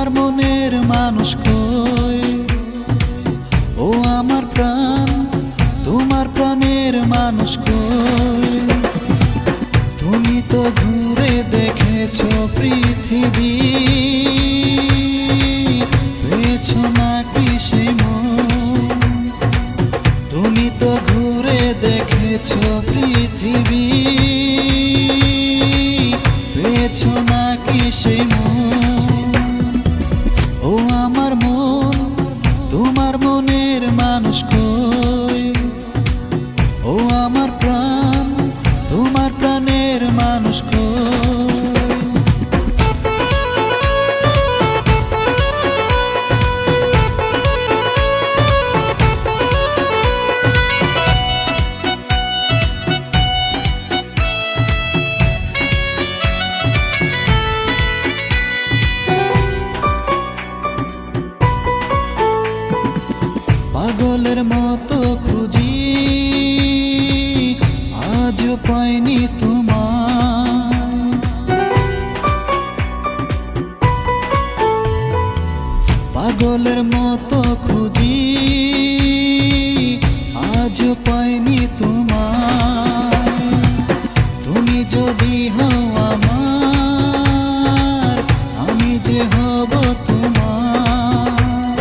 আমার মনের মানুষকে মনের মানুষ কই পাইনি তোমার। পাগলের মতো খুঁজি আজও পাইনি তোমার। তুমি যদি হও আমার, আমি যে হব তোমার।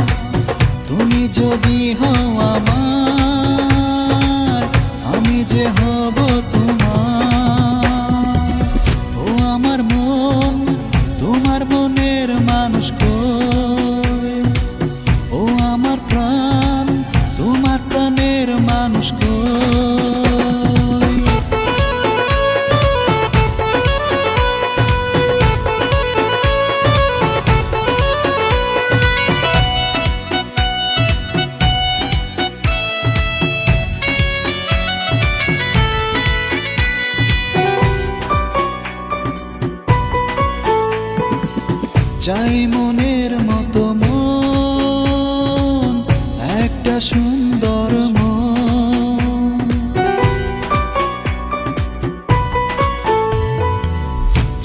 তুমি যদি হও আমার মানুষ কই? চাই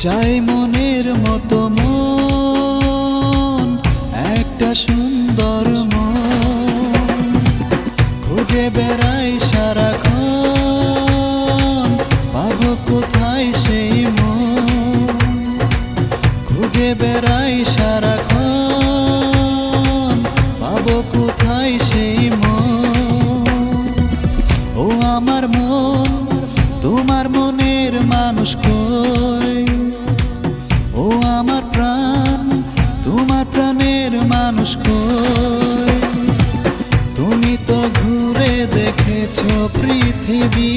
চাই মনের মতো মন একটা সুন্দর মন। খুঁজে বেড়াই আমার প্রাণ তোমার প্রাণের মানুষ তুমি তো ঘুরে দেখেছ পৃথিবী।